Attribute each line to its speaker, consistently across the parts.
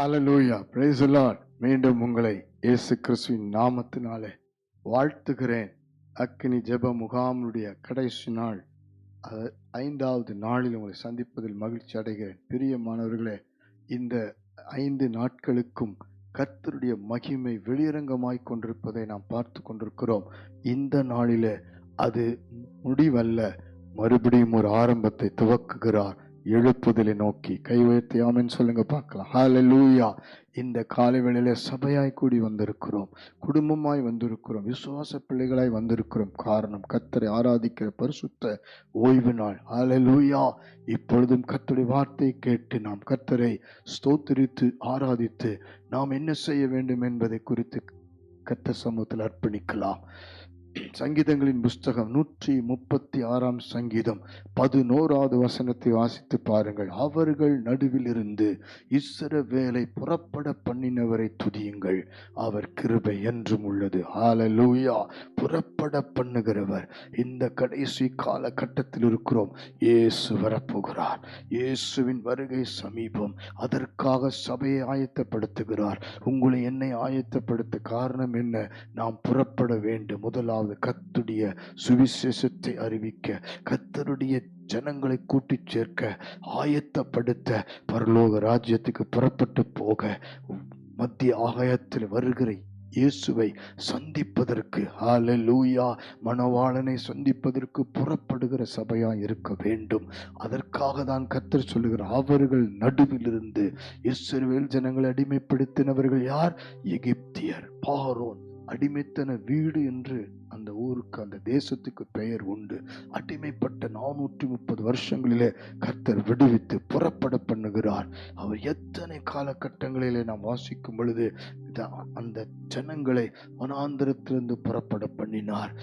Speaker 1: Hallelujah praise the மீண்டும் உங்களை இயேசு கிறிஸ்துவின் நாமத்தினாலே வாழ்த்துகிறேன். அக்கினி ஜெப முகாமுடைய கடைசி நாள். அது ஐந்தாவது நாளில் உங்களை சந்திப்பதில் மகிழ்ச்சி அடைகிறேன். பிரியமானவர்களே இந்த ஐந்து நாட்களுக்கும் கர்த்தருடைய மகிமை வெளியரங்கமாய் கொண்டிருப்பதை நாம் பார்த்து கொண்டிருக்கிறோம். இந்த நாளிலே அது முடிவல்ல. மறுபடியும் ஒரு ஆரம்பத்தை துவக்குகிறார். எழுப்புதலை நோக்கி கை உயர்த்தி ஆமின்னு சொல்லுங்க பார்க்கலாம். ஹalleluya இந்த காலை வேளையில சபையாய் கூடி வந்திருக்கிறோம். குடும்பமாய் வந்திருக்கிறோம். விசுவாச பிள்ளைகளாய் வந்திருக்கிறோம். காரணம் கத்தரை ஆராதிக்கிற பரிசுத்த ஓய்வு நாள். ஹalleluya இப்பொழுதும் கத்தருடைய வார்த்தை கேட்டு நாம் கர்த்தரை ஸ்தோத்திரித்து ஆராதித்து நாம் என்ன செய்ய வேண்டும் என்பதை குறித்து கத்த சமூகத்தில் அர்ப்பணிக்கலாம். சங்கீதங்களின் புஸ்தகம் நூற்றி முப்பத்தி ஆறாம் சங்கீதம் பதினோராவது வசனத்தை வாசித்து பாருங்கள். அவர்கள் நடுவில் இருந்து இஸ்ரவேலை புறப்பட பண்ணினவரை துதியுங்கள். அவர் கிருபை என்றும் உள்ளது. ஹalleluya. புறப்பட பண்ணுகிறவர். இந்த கடைசி காலகட்டத்தில் இருக்கிறோம். இயேசு வரப்போகிறார். இயேசுவின் வருகை சமீபம். அதற்காக சபையை ஆயத்தப்படுத்துகிறார். உங்களை என்னை ஆயத்தப்படுத்த காரணம் என்ன? நாம் புறப்பட வேண்டும். முதலாக முதலாவது கத்துடைய சுவிசேஷத்தை அறிவிக்க கத்தருடைய ஜனங்களை கூட்டி சேர்க்க ஆயத்தப்படுத்த பரலோக ராஜ்யத்துக்கு புறப்பட்டு போக மத்திய ஆகாயத்தில் வருகிற இயேசுவை சந்திப்பதற்கு ஹalleluya மணவாளனை சந்திப்பதற்கு புறப்படுகிற சபையா இருக்க வேண்டும். அதற்காக தான் கத்தர் சொல்லுகிறார் அவர்கள் நடுவிலிருந்து இஸ்ரேல் ஜனங்களை அடிமைப்படுத்தினவர்கள் யார்? எகிப்தியர் பாரோன் அடிமைத்தன வீடு என்று அந்த ஊருக்கு அந்த தேசத்துக்கு பெயர் உண்டு. அடிமைப்பட்ட நானூற்றி முப்பது வருஷங்களிலே கர்த்தர் விடுவித்து புறப்பட பண்ணுகிறார். அவர் எத்தனை காலகட்டங்களிலே நாம் வாசிக்கும் பொழுது அந்த ஜனங்களை வனாந்திரத்திலிருந்து புறப்பட பண்ணினார்.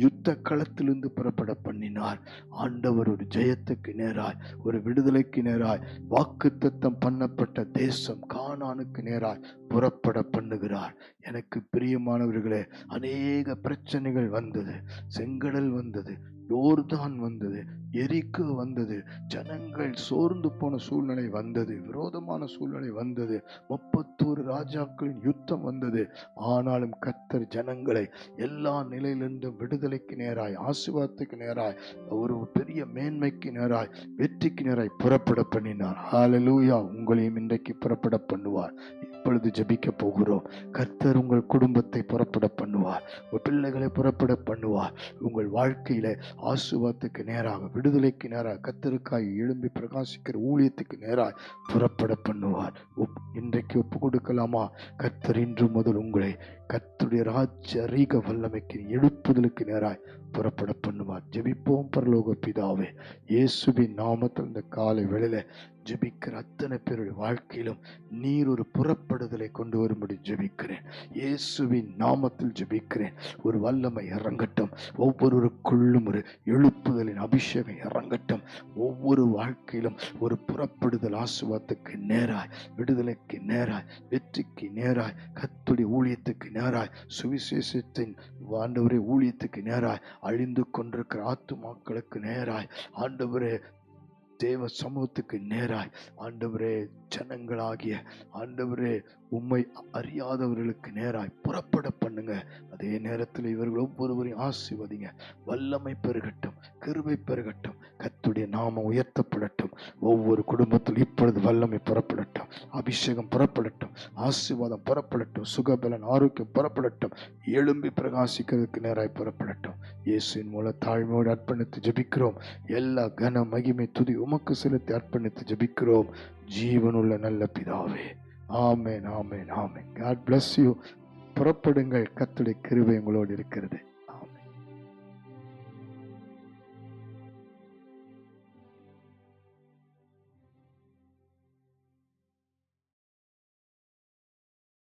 Speaker 1: யுத்த களத்திலிருந்து புறப்பட பண்ணினார் ஆண்டவர் ஒரு ஜெயத்துக்கு நேராய் ஒரு விடுதலைக்கு நேராய் வாக்குத்தத்தம் பண்ணப்பட்ட தேசம் காணானுக்கு நேராய் புறப்பட பண்ணுகிறார் எனக்கு பிரியமானவர்களே அநேக பிரச்சனைகள் வந்தது செங்கடல் வந்தது யோர்தான் வந்தது எரிக்கு வந்தது ஜனங்கள் சோர்ந்து போன சூழ்நிலை வந்தது விரோதமான சூழ்நிலை வந்தது முப்பத்தோரு ராஜாக்களின் யுத்தம் வந்தது. ஆனாலும் கத்தர் ஜனங்களை எல்லா நிலையிலிருந்தும் விடுதலைக்கு நேராய் ஆசீர்வாதத்துக்கு நேராய் ஒரு பெரிய மேன்மைக்கு நேராய் வெற்றிக்கு நேராய் புறப்பட பண்ணினார். ஹாலலூயா உங்களையும் இன்றைக்கு புறப்பட பண்ணுவார். இப்பொழுது ஜபிக்க போகிறோம். கர்த்தர் உங்கள் குடும்பத்தை புறப்பட பண்ணுவார். உங்கள் பிள்ளைகளை புறப்பட பண்ணுவார். உங்கள் வாழ்க்கையில ஆசுவாத்துக்கு நேராக விடுதலைக்கு நேராக கத்தருக்காய் எழும்பி பிரகாசிக்கிற ஊழியத்துக்கு நேராக புறப்பட பண்ணுவார். ஒப்- இன்றைக்கு ஒப்பு கொடுக்கலாமா? கத்தர் இன்று முதல் உங்களை கத்துடைய ராஜ்ய ரீக வல்லமைக்கு எழுப்புதலுக்கு நேராய் புறப்பட பண்ணுவார். ஜெபிப்போம் பரலோக பிதாவே. இயேசுவின் நாமத்தில் இந்த காலை வேளையில் ஜெபிக்கிற அத்தனை பேருடைய வாழ்க்கையிலும் நீர் ஒரு புறப்படுதலை கொண்டு வரும்படி ஜெபிக்கிறேன். இயேசுவின் நாமத்தில் ஜெபிக்கிறேன். ஒரு வல்லமை இறங்கட்டும். ஒவ்வொருவருக்குள்ளும் ஒரு எழுப்புதலின் அபிஷேகம் இறங்கட்டும். ஒவ்வொரு வாழ்க்கையிலும் ஒரு புறப்படுதல் ஆசுவாத்துக்கு நேராய் விடுதலைக்கு நேராய் வெற்றிக்கு நேராய் கத்துடைய ஊழியத்துக்கு நேராய் சுவிசேஷத்தின் ஆண்டவரே ஊழியத்துக்கு நேராய் அழிந்து கொண்டிருக்கிற ஆத்துமாக்களுக்கு நேராய் ஆண்டவரே தேவ சமூகத்துக்கு நேராய். ஆண்டவரே ஜனங்களாகிய ஆண்டவரே உம்மை அறியாதவர்களுக்கு நேராய் புறப்பட பண்ணுங்க. அதே நேரத்தில் இவர்கள் ஒவ்வொருவரையும் ஆசிர்வதிங்க. வல்லமை பெருகட்டும் கிருபை பெருகட்டும் கத்துடைய நாமம் உயர்த்தப்படட்டும். ஒவ்வொரு குடும்பத்தில் இப்பொழுது வல்லமை புறப்படட்டும் அபிஷேகம் புறப்படட்டும் ஆசீர்வாதம் புறப்படட்டும் சுகபலன் ஆரோக்கியம் புறப்படட்டும் எழும்பி பிரகாசிக்கிறதுக்கு நேராய் புறப்படட்டும். இயேசுவின் மூலம் தாழ்மையோடு அர்ப்பணித்து ஜபிக்கிறோம். எல்லா கன மகிமை துதி உமக்கு செலுத்தி அர்ப்பணித்து ஜபிக்கிறோம். ஜீவனுள்ள நல்ல பிதாவே ஆமேன் ஆமேன் ஆமேன். காட் பிளஸ் யூ புறப்படுங்கள். கத்துடைய கிருவை உங்களோடு இருக்கிறது.